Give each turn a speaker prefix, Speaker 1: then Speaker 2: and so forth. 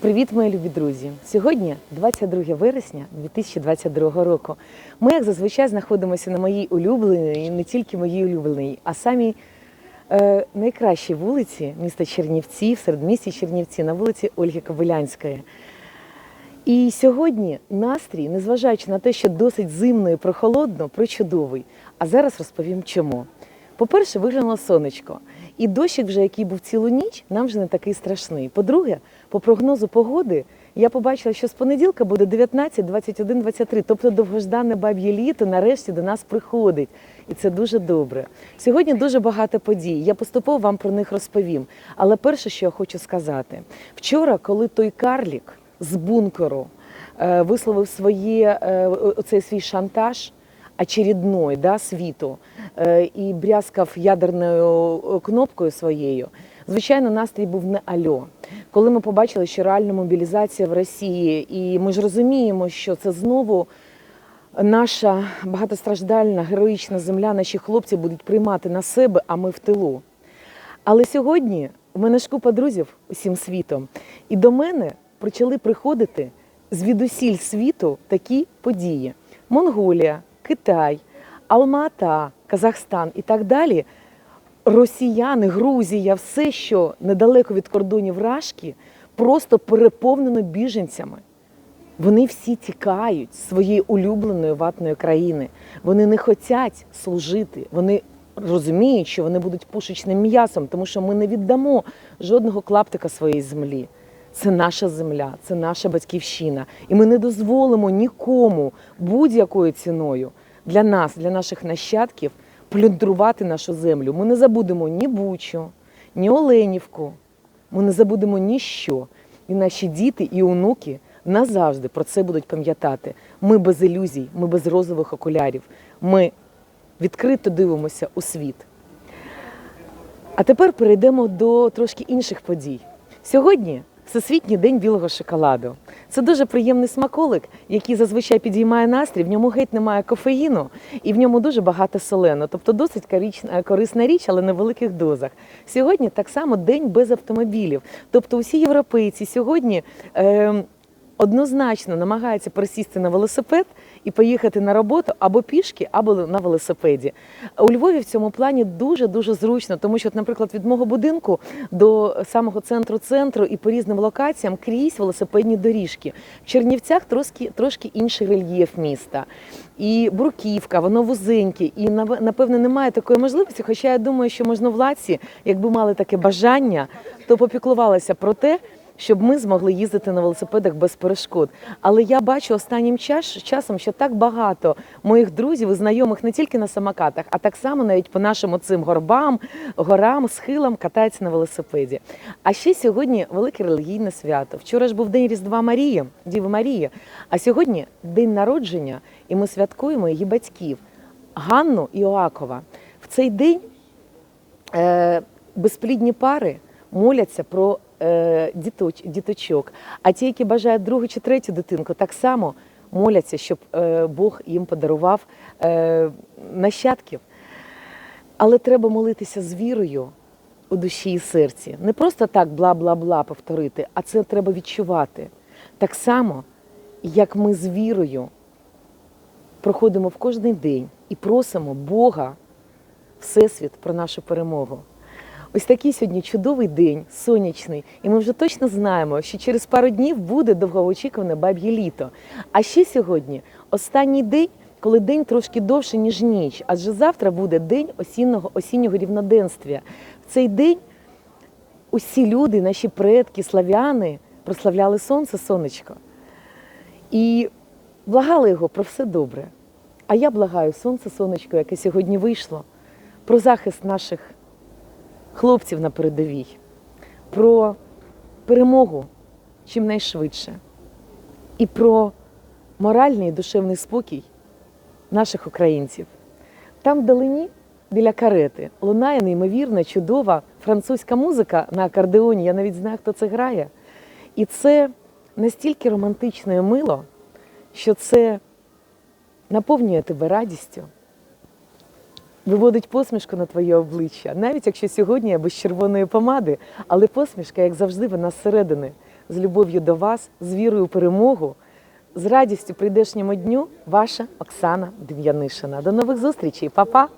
Speaker 1: Привіт, мої любі друзі! Сьогодні 22 вересня 2022 року. Ми, як зазвичай, знаходимося на моїй улюбленій, не тільки моїй улюбленій, а самій е, найкращій вулиці міста Чернівці, в середмісті Чернівці, на вулиці Ольги Ковилянської. І сьогодні настрій, незважаючи на те, що досить зимно і прохолодно, причудовий. А зараз розповім чому. По-перше, виглянуло сонечко. І дощик, вже який був цілу ніч, нам вже не такий страшний. По-друге, по прогнозу погоди я побачила, що з понеділка буде 19, 21, 23, тобто довгождане баб'є літо нарешті до нас приходить. І це дуже добре. Сьогодні дуже багато подій. Я поступово вам про них розповім. Але перше, що я хочу сказати, вчора, коли той карлік з бункеру е, висловив своє, е, оцей свій шантаж очередной да, світу і брязкав ядерною е, кнопкою своєю. Звичайно, настрій був не альо. Коли ми побачили, що реальна мобілізація в Росії, і ми ж розуміємо, що це знову наша багатостраждальна героїчна земля, наші хлопці будуть приймати на себе, а ми в тилу. Але сьогодні у мене ж купа друзів усім світом, і до мене почали приходити звідусіль світу такі події: Монголія, Китай, Алма-Ата, Казахстан і так далі. Росіяни, Грузія, все, що недалеко від кордонів Рашки, просто переповнено біженцями. Вони всі тікають з своєї улюбленої ватної країни. Вони не хочуть служити. Вони розуміють, що вони будуть пушечним м'ясом, тому що ми не віддамо жодного клаптика своєї землі. Це наша земля, це наша батьківщина. І ми не дозволимо нікому будь-якою ціною для нас, для наших нащадків, плюндрувати нашу землю. Ми не забудемо ні Бучу, ні Оленівку. Ми не забудемо ніщо. І наші діти і онуки назавжди про це будуть пам'ятати. Ми без ілюзій, ми без розових окулярів. Ми відкрито дивимося у світ. А тепер перейдемо до трошки інших подій. Сьогодні Всесвітній день білого шоколаду. Це дуже приємний смаколик, який зазвичай підіймає настрій. В ньому геть немає кофеїну і в ньому дуже багато солену. Тобто досить корисна річ, але в великих дозах. Сьогодні так само день без автомобілів. Тобто усі європейці сьогодні. Е, Однозначно намагаються присісти на велосипед і поїхати на роботу або пішки, або на велосипеді. У Львові в цьому плані дуже дуже зручно, тому що, наприклад, від мого будинку до самого центру центру і по різним локаціям крізь велосипедні доріжки. В Чернівцях трошки, трошки інший рельєф міста. І бруківка, воно вузеньке, і напевне немає такої можливості. Хоча я думаю, що можновладці, якби мали таке бажання, то попіклувалися про те, щоб ми змогли їздити на велосипедах без перешкод. Але я бачу останнім час, часом, що так багато моїх друзів і знайомих не тільки на самокатах, а так само навіть по нашим оцим горбам, горам, схилам катаються на велосипеді. А ще сьогодні велике релігійне свято. Вчора ж був день Різдва Марії, Діви Марії, а сьогодні день народження, і ми святкуємо її батьків Ганну і Оакова. В цей день е, безплідні пари моляться про діточок. А ті, які бажають другу чи третю дитинку, так само моляться, щоб е, Бог їм подарував е, нащадків. Але треба молитися з вірою у душі і серці. Не просто так бла-бла-бла повторити, а це треба відчувати. Так само, як ми з вірою проходимо в кожний день і просимо Бога, Всесвіт про нашу перемогу. Ось такий сьогодні чудовий день, сонячний, і ми вже точно знаємо, що через пару днів буде довгоочікуване баб'є літо. А ще сьогодні останній день, коли день трошки довше, ніж ніч, адже завтра буде день осіннього, осіннього рівноденствія. В цей день усі люди, наші предки, славяни, прославляли сонце, сонечко. І благали його про все добре. А я благаю сонце, сонечко, яке сьогодні вийшло, про захист наших хлопців на передовій, про перемогу чимнайшвидше і про моральний і душевний спокій наших українців. Там вдалині, біля карети, лунає неймовірна, чудова французька музика на акордеоні. Я навіть знаю, хто це грає. І це настільки романтично і мило, що це наповнює тебе радістю, виводить посмішку на твоє обличчя, навіть якщо сьогодні я без червоної помади, але посмішка, як завжди, вона зсередини. з любов'ю до вас, з вірою у перемогу. З радістю прийдешньому дню, ваша Оксана Дем'янишина. До нових зустрічей, Па-па!